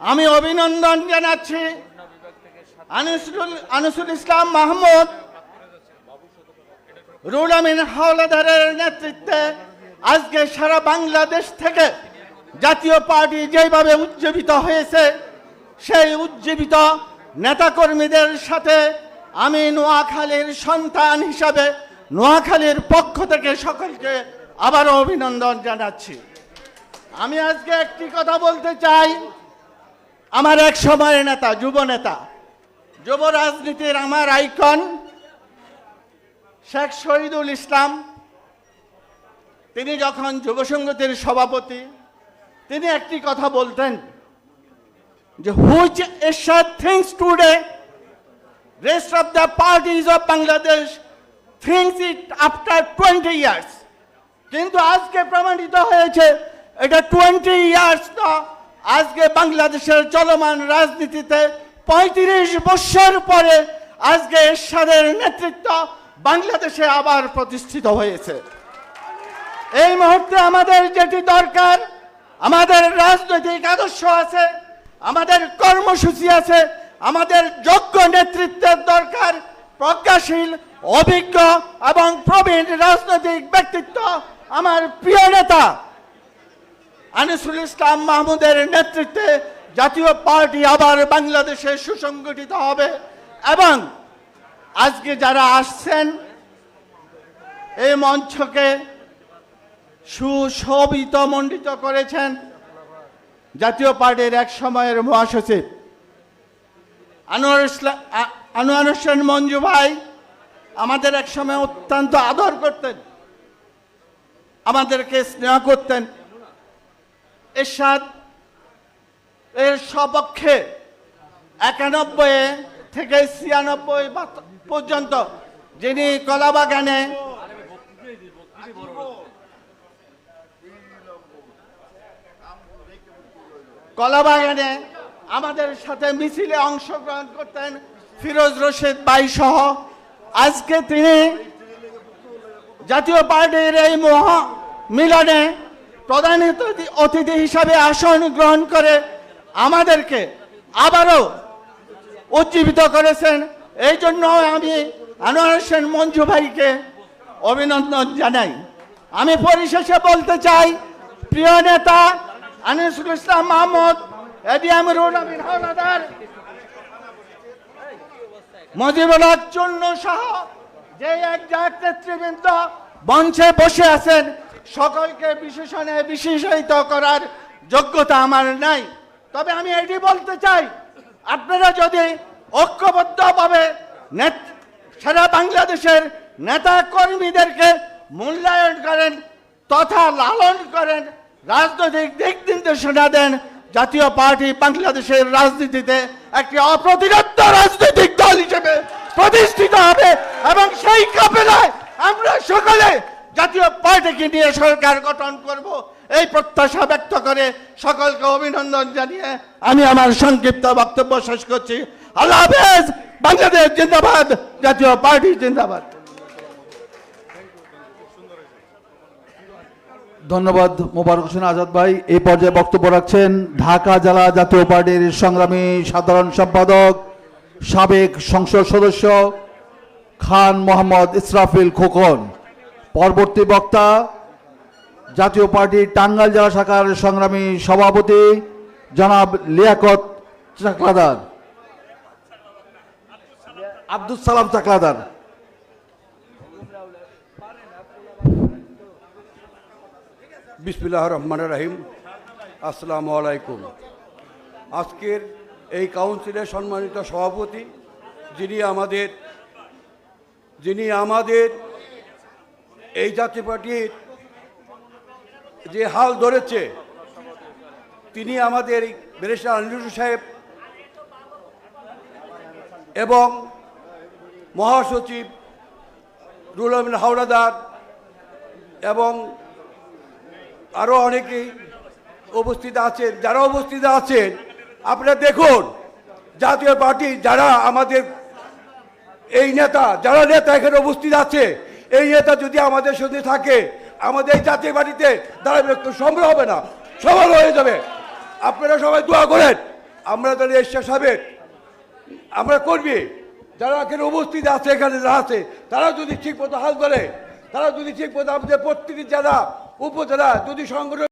আমি অভিনন্দন জানাচ্ছি আনিসুল ইসলাম মাহমুদ। রুল আমিন হাওলাদারের নেতৃত্বে আজকে সারা বাংলাদেশ থেকে জাতীয় পার্টি যেভাবে উজ্জীবিত হয়েছে, সেই উজ্জীবিত নেতাকর্মীদের সাথে আমি নোয়াখালীর সন্তান হিসাবে নোয়াখালীর পক্ষ থেকে সকলকে আবারও অভিনন্দন জানাচ্ছি। আমি আজকে একটি কথা বলতে চাই আমার এক সময়ের নেতা, যুব নেতা, যুব রাজনীতির আমার আইকন, শেখ শহীদুল ইসলাম। তিনি যখন যুব সংগতির সভাপতি, তিনি একটি কথা বলতেন যে which Asia thinks today rest of the parties of Bangladesh thinks it after twenty years কিন্তু আজকে প্রমাণিত হয়েছে, এটা টোয়েন্টি ইয়ার্স না। আজকে বাংলাদেশের চলমান রাজনীতিতে পঁয়ত্রিশ বৎসর পরে আজকে এরশাদের নেতৃত্ব বাংলাদেশে আবার প্রতিষ্ঠিত হয়েছে। এই মুহূর্তে আমাদের যেটি দরকার, আমাদের রাজনৈতিক আদর্শ আছে, আমাদের কর্মসূচি আছে, আমাদের যোগ্য নেতৃত্বের দরকার, প্রজ্ঞাশীল, অভিজ্ঞ এবং প্রবীণ রাজনৈতিক ব্যক্তিত্ব। আমার প্রিয় নেতা আনিসুল ইসলাম মাহমুদের নেতৃত্বে জাতীয় পার্টি আবার বাংলাদেশে সুসংগঠিত হবে এবং আজকে যারা আসছেন, এই মঞ্চকে সুশোভিত মণ্ডিত করেছেন জাতীয় পার্টির এক সময়ের মহাসচিব। আনোয়ার ইসলাম আনোয়ার হোসেন মঞ্জু ভাই আমাদের এক সময় অত্যন্ত আদর করতেন, আমাদেরকে স্নেহ করতেন। এরশাদ এর সপক্ষে একানব্বই থেকে ছিয়ানব্বই পর্যন্ত যিনি কলাবাগানে কলাবাগানে আমাদের সাথে মিছিলে অংশগ্রহণ করতেন ফিরোজ রশিদ বাই সহ। আজকে তিনি জাতীয় পার্টির এই মহা মিলনে প্রধান অতিথি- হিসাবে আসন গ্রহণ করে আমাদেরকে আবারও উজ্জীবিত করেছেন। এই জন্য আমি আনোয়ার হোসেন মঞ্জু ভাইকে অভিনন্দন জানাই। আমি পরিশেষে বলতে চাই, প্রিয় নেতা আনিসুল ইসলাম মাহমুদ এডিএম রুল হাওলাদার, মজিবুল হক চূর্ণ সহ যে এক নেতৃবৃন্দ মঞ্চে বসে আছেন সকলকে বিশেষণে বিশেষায়িত করার যোগ্যতা আমার নাই। তবে আমি এটি বলতে চাই, আপনারা যদি ঐক্যবদ্ধভাবে সারা বাংলাদেশের নেতা কর্মীদেরকে মূল্যায়ন করেন তথা লালন করেন, রাজনৈতিক দিক নির্দেশনা দেন, জাতীয় পার্টি বাংলাদেশের রাজনীতিতে একটি অপ্রতিরোধ রাজনৈতিক দল হিসেবে প্রতিষ্ঠিত হবে এবং সেই কাপেলায় আমরা সকলে জাতীয় পার্টিকে নিয়ে সরকার গঠন করব। এই প্রত্যাশা ব্যক্ত করে সকলকে অভিনন্দন জানিয়ে আমি আমার সংক্ষিপ্ত বক্তব্য শেষ করছি। আল্লাহ হাফেজ, বাংলাদেশ জিন্দাবাদ, জাতীয় পার্টি জিন্দাবাদ। ধন্যবাদ মোবারক হোসেন আজাদ ভাই। এই পর্যায়ে বক্তব্য রাখছেন ঢাকা জেলা জাতীয় পার্টির সংগ্রামী সাধারণ সম্পাদক, সাবেক সংসদ সদস্য খান মোহাম্মদ ইসরাফিল খোকন। পরবর্তী বক্তা, জাতীয় পার্টির টাঙ্গাইল জেলা শাখার সংগ্রামী সভাপতি জনাব লিয়াকত চাকলাদার। আব্দুল সালাম চাকলাদার। বিসমিল্লাহ রহমান রাহিম। আসসালামু আলাইকুম। আজকের এই কাউন্সিলের সম্মানিত সভাপতি, যিনি আমাদের যিনি আমাদের এই জাতীয় পার্টির যে হাল ধরেছে, তিনি আমাদের বেরেশা আনিরুল সাহেব এবং মহাসচিব রুল আমিন হাওড়াদার এবং আরও অনেকেই উপস্থিত আছেন। যারা উপস্থিত আছেন, আপনারা দেখুন, জাতীয় পার্টি যারা আমাদের এই নেতা, যারা নেতা এখানে উপস্থিত আছে এই নেতা যদি আমাদের সাথে থাকে, আমাদের এই জাতীয় বাড়িতে দাঁড়াবে একটু সম্ভব হবে না। সবার হয়ে যাবে। আপনারা সবাই দোয়া করেন। আমরা তাহলে এসে সাহেবের, আমরা করবি যারা এখানে উপস্থিত আছে, এখানে যারা আছে তারা যদি ঠিক মতো হাল ধরে তারা যদি ঠিক মতো আমাদের প্রত্যেকটি যারা উপজেলা, যদি সংগঠন